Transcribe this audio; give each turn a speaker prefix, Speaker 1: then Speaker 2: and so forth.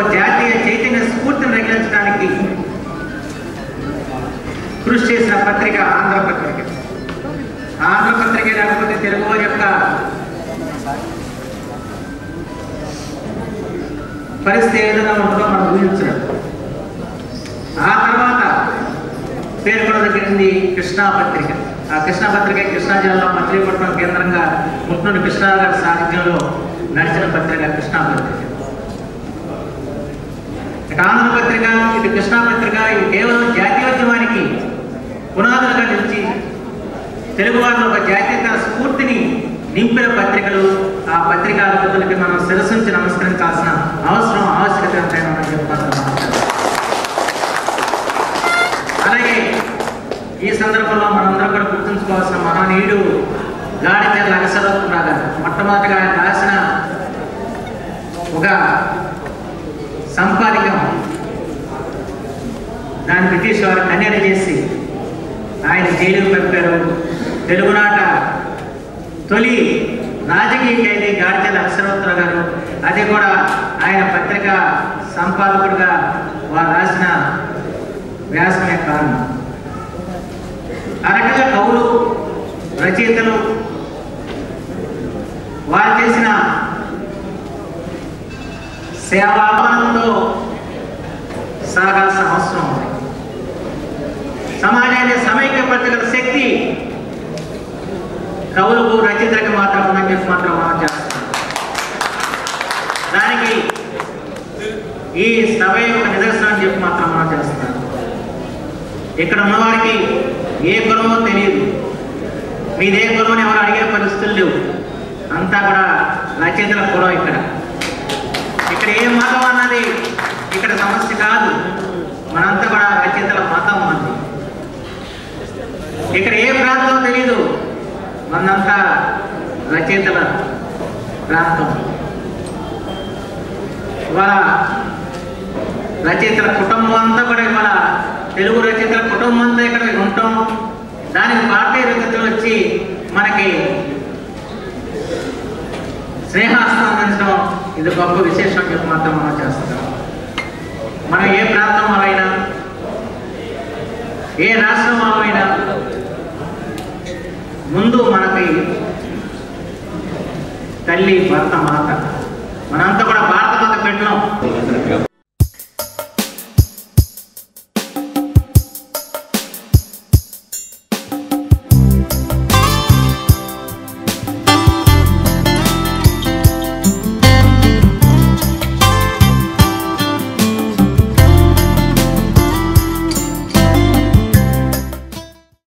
Speaker 1: జాతీయ చైతన్య స్ఫూర్తిని రగిలించడానికి కృషి చేసిన పత్రిక ఆంధ్ర పత్రిక. ఆంధ్ర పత్రిక లేకపోతే తెలుగు యొక్క పరిస్థితి ఏదైనా ఉంటుందో మనం ఊహించడం ఆ తర్వాత పేర్కొనదగినది కృష్ణా పత్రిక. ఆ కృష్ణా పత్రిక కృష్ణా జిల్లా మచిలీపట్నం కేంద్రంగా ముట్నూరి కృష్ణా గారి సారథ్యంలో నడిచిన పత్రిక కృష్ణా పత్రిక. పత్రిక ఇటు కృష్ణా పత్రిక ఇవి కేవలం జాతీయోద్యమానికి పునాదులుగా నిలిచి తెలుగు వారిలో ఒక జాతీయత స్ఫూర్తిని నింపిన పత్రికలు ఆ పత్రికా అధిపతులకి మనం శిరసించి నమస్కరించాల్సిన అవసరం ఆవశ్యకత ఎంతైనా అలాగే ఈ సందర్భంలో మనందరం కూడా గుర్తుంచుకోవాల్సిన మహనీయుడు గాడిచర్ల అగసరత్వరావు గారు మొట్టమొదటిగా ఆయన రాసిన ఒక సంపాదికం. దాన్ని బ్రిటిష్ వారు కన్యన చేసి ఆయన జైలుకు పంపారు. తెలుగునాట తొలి రాజకీయ ఖైదీ గాడిచర్ల అక్షరోత్తర గారు. అది కూడా ఆయన పత్రిక సంపాదకుడిగా వారు రాసిన వ్యాసమే కారణం. ఆ కవులు రచయితలు వారు చేసిన సేవాభావంతో సాగాల్సిన అవసరం ఉంది. సమాజాన్ని సమైక్యపరచగల శక్తి కవులకు రచయితలకు మాత్రం ఉందని చెప్పి మాత్రం మనం చేస్తాం దానికి ఈ సభ యొక్క నిదర్శనం చెప్పి మాత్రం మనం చేస్తున్నాం. ఇక్కడ ఉన్నవారికి ఏ గుణమో తెలియదు. మీదే కులం ఎవరు అడిగే పరిస్థితులు లేవు. అంతా కూడా రచయితల కులం ఇక్కడ. ఇక్కడ ఏ మతం అన్నది ఇక్కడ సమస్య కాదు. మనంతా కూడా రచయితల మతం ఉంది ఇక్కడ ఏ ప్రాంతం తెలీదు. మనంతా రచయితల ప్రాంతం. ఇవాళ రచయితల కుటుంబం అంతా కూడా ఇవాళ తెలుగు రచయితల కుటుంబం అంతా ఇక్కడ ఉంటాం. దానికి భారతీయ రచయితలు వచ్చి మనకి స్నేహాస్తం అందించడం ఇది గొప్ప విశేషం చెప్పి మాత్రం మనం చేస్తున్నాం. మనం ఏ ప్రాంతం వాళ్ళైనా ఏ రాష్ట్రం వాళ్ళైనా ముందు మనకి తల్లి భర్త మాత. మనంతా కూడా భారత మాత పెట్టినాం.